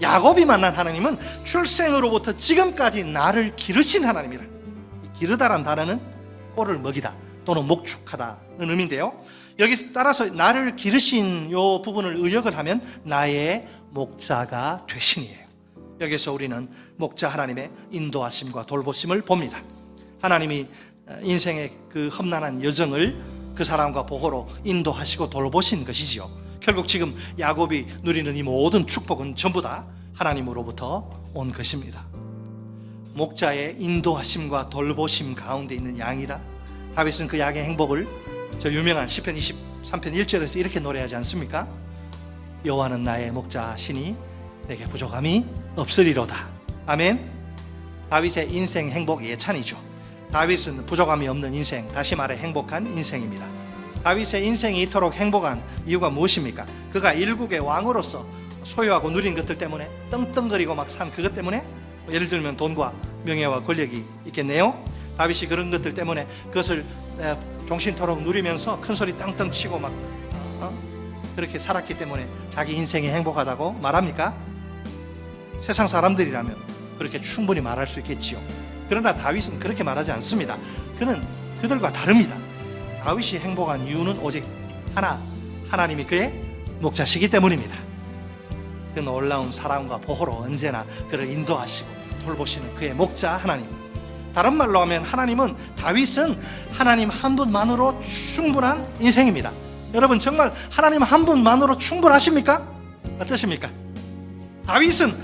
야곱이 만난 하나님은 출생으로부터 지금까지 나를 기르신 하나님이라. 이 기르다란 단어는 꼴을 먹이다 또는 목축하다는 의미인데요. 여기 따라서 나를 기르신 요 부분을 의역을 하면 나의 목자가 되신이에요. 여기서 우리는 목자 하나님의 인도하심과 돌보심을 봅니다. 하나님이 인생의 그 험난한 여정을 그 사람과 보호로 인도하시고 돌보신 것이지요. 결국 지금 야곱이 누리는 이 모든 축복은 전부 다 하나님으로부터 온 것입니다. 목자의 인도하심과 돌보심 가운데 있는 양이라 다윗은 그 양의 행복을 저 유명한 시편 23편 1절에서 이렇게 노래하지 않습니까? 여호와는 나의 목자시니 내게 부족함이 없으리로다. 아멘. 다윗의 인생 행복 예찬이죠. 다윗은 부족함이 없는 인생, 다시 말해 행복한 인생입니다. 다윗의 인생이 이토록 행복한 이유가 무엇입니까? 그가 일국의 왕으로서 소유하고 누린 것들 때문에 떵떵거리고 막 산 그것 때문에 뭐 예를 들면 돈과 명예와 권력이 있겠네요. 다윗이 그런 것들 때문에 그것을 에, 종신토록 누리면서 큰 소리 땅땅 치고 막 어? 그렇게 살았기 때문에 자기 인생이 행복하다고 말합니까? 세상 사람들이라면 그렇게 충분히 말할 수 있겠지요. 그러나 다윗은 그렇게 말하지 않습니다. 그는 그들과 다릅니다. 다윗이 행복한 이유는 오직 하나, 하나님이 그의 목자시기 때문입니다. 그 놀라운 사랑과 보호로 언제나 그를 인도하시고 돌보시는 그의 목자 하나님. 다른 말로 하면 하나님은 다윗은 하나님 한 분만으로 충분한 인생입니다. 여러분 정말 하나님 한 분만으로 충분하십니까? 어떠십니까? 다윗은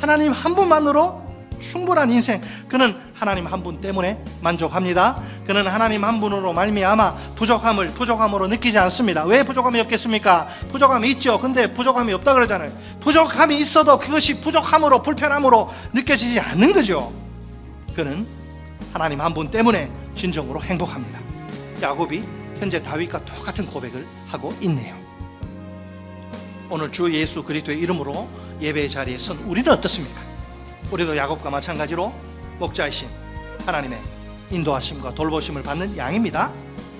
하나님 한 분만으로 충분한 인생. 그는 하나님 한 분 때문에 만족합니다. 그는 하나님 한 분으로 말미암아 부족함을 부족함으로 느끼지 않습니다. 왜 부족함이 없겠습니까? 부족함이 있죠. 근데 부족함이 없다 그러잖아요. 부족함이 있어도 그것이 부족함으로 불편함으로 느껴지지 않는 거죠. 그는 하나님 한 분 때문에 진정으로 행복합니다. 야곱이 현재 다윗과 똑같은 고백을 하고 있네요. 오늘 주 예수 그리스도의 이름으로 예배의 자리에 선 우리는 어떻습니까? 우리도 야곱과 마찬가지로 목자이신 하나님의 인도하심과 돌보심을 받는 양입니다.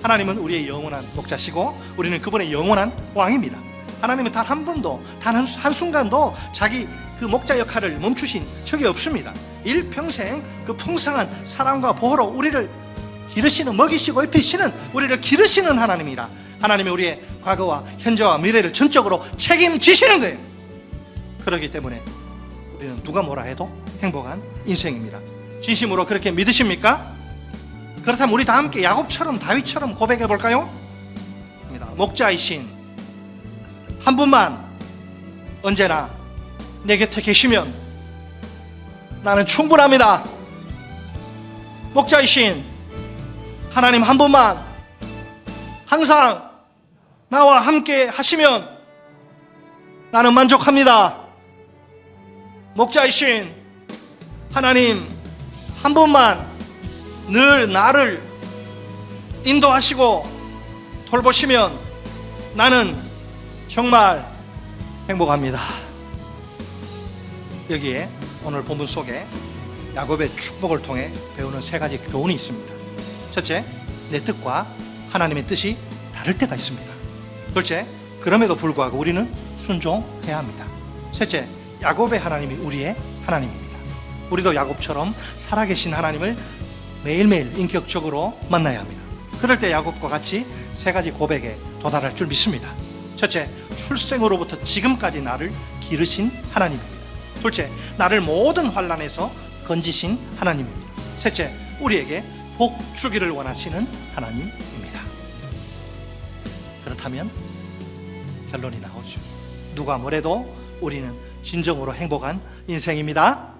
하나님은 우리의 영원한 목자시고 우리는 그분의 영원한 왕입니다. 하나님은 단 한 번도 단 한 순간도 자기 그 목자 역할을 멈추신 적이 없습니다. 일평생 그 풍성한 사랑과 보호로 우리를 기르시는 먹이시고 입히시는 우리를 기르시는 하나님이라 하나님이 우리의 과거와 현재와 미래를 전적으로 책임지시는 거예요. 그렇기 때문에 우리는 누가 뭐라 해도 행복한 인생입니다. 진심으로 그렇게 믿으십니까? 그렇다면 우리 다 함께 야곱처럼 다윗처럼 고백해 볼까요? 목자이신 한 분만 언제나 내 곁에 계시면 나는 충분합니다. 목자이신 하나님 한 분만 항상 나와 함께 하시면 나는 만족합니다. 목자이신 하나님 한 분만 늘 나를 인도하시고 돌보시면 나는 정말 행복합니다. 여기에 오늘 본문 속에 야곱의 축복을 통해 배우는 세 가지 교훈이 있습니다. 첫째, 내 뜻과 하나님의 뜻이 다를 때가 있습니다. 둘째, 그럼에도 불구하고 우리는 순종해야 합니다. 셋째, 야곱의 하나님이 우리의 하나님입니다. 우리도 야곱처럼 살아계신 하나님을 매일매일 인격적으로 만나야 합니다. 그럴 때 야곱과 같이 세 가지 고백에 도달할 줄 믿습니다. 첫째, 출생으로부터 지금까지 나를 기르신 하나님입니다. 둘째, 나를 모든 환란에서 건지신 하나님입니다. 셋째, 우리에게 복 주기를 원하시는 하나님입니다. 그렇다면 결론이 나오죠. 누가 뭐래도 우리는 진정으로 행복한 인생입니다.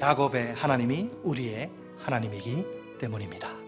야곱의 하나님이 우리의 하나님이기 때문입니다.